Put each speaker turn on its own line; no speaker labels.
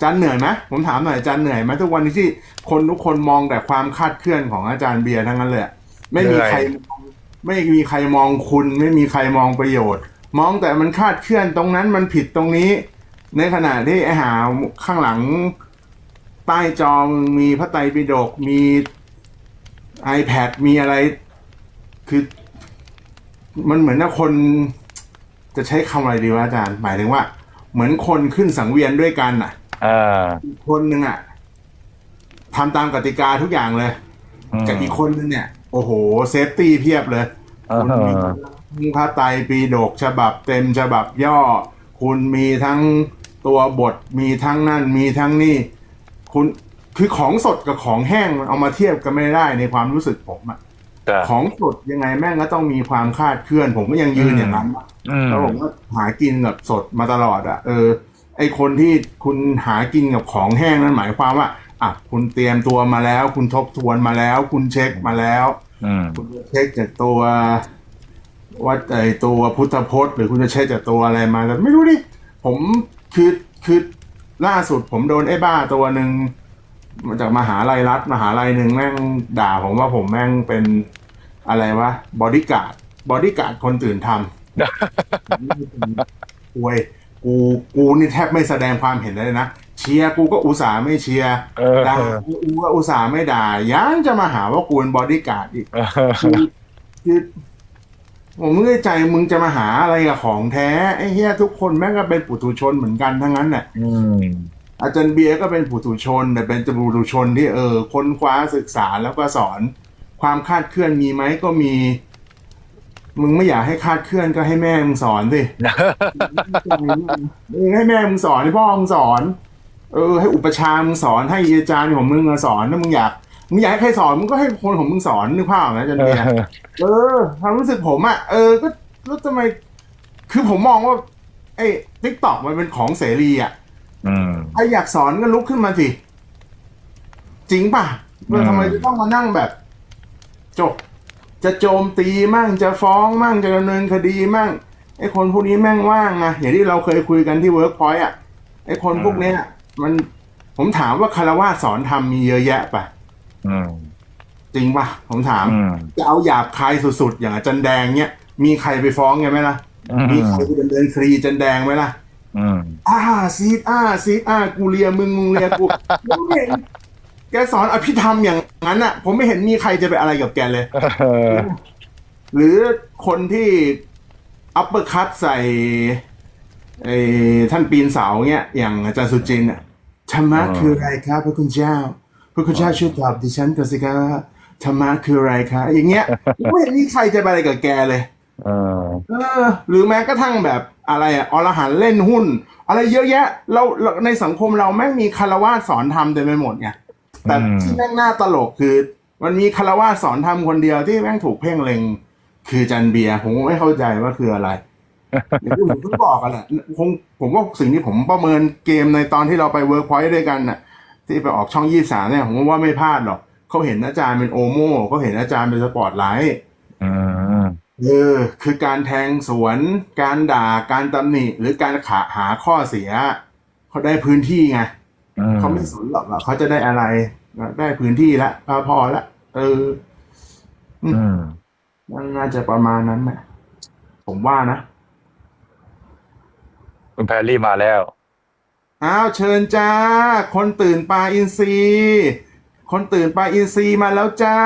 อาจารย์เหนื่อยไหมผมถามหน่อยอาจารย์เหนื่อยไหมทุกวันนี้ที่คนทุกคนมองแต่ความคาดเคลื่อนของอาจารย์เบียร์ทั้งนั้นเลยอะไม่มีใครมองไม่มีใครมองคุณ ไม่มีใครมองประโยชน์ มองแต่มันคาดเคลื่อนตรงนั้นมันผิดตรงนี้ ในขณะที่ไอ้หาข้างหลังใต้จอมึงมีพระไตรปิฎกมี iPad มีอะไร คือมันเหมือนกับคนจะใช้คำอะไรดีวะอาจารย์ หมายถึงว่า เหมือนคนขึ้นสังเวียนด้วยกันอะ
เออ
อีกคนหนึ่งอะทำตามกติกาทุกอย่างเลย
ม
กับอีกคนนึงเนี่ย โอ้โห เซฟตี้เพียบเลย
เออ
คุณมีพระไตรปิฎกฉบับเต็มฉบับย่อ คุณมีทั้งตัวบทมีทั้งนั่นมีทั้งนี่ คุณคือของสดกับของแห้งมันเอามาเทียบกันไม่ได้ในความรู้สึกผมอะ
จ้ะ
ของสดยังไงแม่งก็ต้องมีความคาดเคลื่อน ผมก็ยังยืนอย่างนั้นอะ
อืม
แล้วผมก็หากินกับสดมาตลอดอะเออ ไอคนที่คุณหากินกับของแห้งนั้นหมายความว่าอะคุณเตรียมตัวมาแล้ว คุณทบทวนมาแล้ว คุณเช็คมาแล้ว
อืม
คุณจะเช็คจากตัวว่าไอตัวพุทธพจน์ หรือคุณจะเช็คจากตัวอะไรมาแต่ไม่รู้ดิผมคือคือล่าสุดผมโดนไอ้บ้าตัวหนึ่งมาจากมหาลัยรัฐมหาลัยหนึ่งแม่งด่าผมว่าผมแม่งเป็นอะไรวะบอดี้การ์ดบอดี้การ์ดคนตื่นทำป่วย กูกูนี่แทบไม่แสดงความเห็นเลยนะเชียร์กูก็อุตส่าห์ไม่เชียร์
เออ
ด่ากูก็อุตส่าห์ไม่ด่ายังจะมาหาว่ากูเป็นบอดี้การ์ดอีก
เออ
คือคือผมไม่ได้ใจมึงจะมาหาอะไรกับของแท้ไอ้เฮียทุกคนแม่งก็เป็นปุถุชนเหมือนกันทั้งนั้นแหละ
อืม
อาจารย์เบียร์ก็เป็นปุถุชน แต่เป็นปุถุชนที่เออค้นคว้าศึกษาแล้วก็สอน ความคาดเคลื่อนมีไหมก็มี มึงไม่อยากให้คาดเคลื่อนก็ให้แม่มึงสอนสิมึงให้แม่มึงสอนให้พ่อมึงสอน เออ ให้อุปชฌาย์มึงสอนให้อาจารย์ของมึงมาสอนถ้ามึงอยากมึงอยากให้ใครสอนมึงก็ให้คนของมึงสอนนึกภาพออกไหมอาจารย์เบียร์เออความรู้สึกผมอะ่ะเออก็แล้วทำไม คือผมมองว่า ไอ้ทิกตอกมันเป็นของเสรีอะ่ะ
อืม
ใครอยากสอนก็ลุกขึ้นมาสิ จริงป่ะ
อืม
ทำไมจะต้องมานั่งแบบ จบ จะโจมตีมั่งจะฟ้องมั่งจะดำเนินคดีมั่งไอ้คนพวกนี้แม่งว่างนะอย่างที่เราเคยคุยกันที่เวิร์กพอยต์อะไอ้คนพวกเนี้ยมันผมถามว่าคารวะสอนทำมีเยอะแยะป่ะ
อืม
จริงป่ะผมถาม
อืม
จะเอาหยาบคายสุดๆ อย่างอาจันแดงเนี้ยมีใครไปฟ้องไงไหมล่ะ
อืม
มีใครไปดำเนินคดีจันแดงไหมล่ะ
อืม
อ่าซีดอ่าซีดอ่ากูเลียมึงมึงเลียกูผมไม่เห็น แกสอนอภิธรรมอย่างนั้นอะ ผมไม่เห็นมีใครจะไปอะไรกับแกเลย
เออ
หรือคนที่อัปเปอร์คัตใส่ไอ้ท่านปีนเสาเงี้ย อย่างอาจารย์สุจินต์อะธรรมะคืออะไรครับพระคุณเจ้า พระคุณเจ้าช่วยตอบดิฉันก่อนสิครับว่าธรรมะคืออะไรครับอย่างเงี้ยไม่เห็นมีใครจะไปอะไรกับแกเลย
เออ
เออหรือแม้กระทั่งแบบอะไรอะอรหันต์เล่นหุ้น อะไรเยอะแยะเราเราในสังคมเราแม่งมีคารวาสสอนทำเต็มไปหมดไง แต่
อืม
ที่แม่งน่าตลกคือ มันมีคารวาสสอนทำคนเดียวที่แม่งถูกเพ่งเล็ง คือจันเบียร์ผมก็ไม่เข้าใจว่าคืออะไรอย่างที่ผมเพิ่งบอกกันแหละคงผมว่าสิ่งที่ผมประเมินเกมในตอนที่เราไปเวิร์กพอยต์ด้วยกันน่ะ ที่ไปออกช่องยี่สามเนี่ยผมว่าไม่พลาดหรอกเขาเห็นอาจารย์เป็นโอโม่เขาเห็นอาจารย์เป็นสปอร์ตไลท์
อืม
เออคือการแทงสวน การด่าการตำหนิ หรือการขาหาข้อเสียเขาได้พื้นที่ไง
อืม
เขาไม่สนหรอกว่าเขาจะได้อะไร ได้พื้นที่ละพอพอละเออ
อืม
น่าจะประมาณนั้นนะผมว่านะ
คุณแพรรี่มาแล้ว
อ้าวเชิญจ้า คนตื่นปลาอินทรีคนตื่นปลาอินทรีมาแล้วจ้า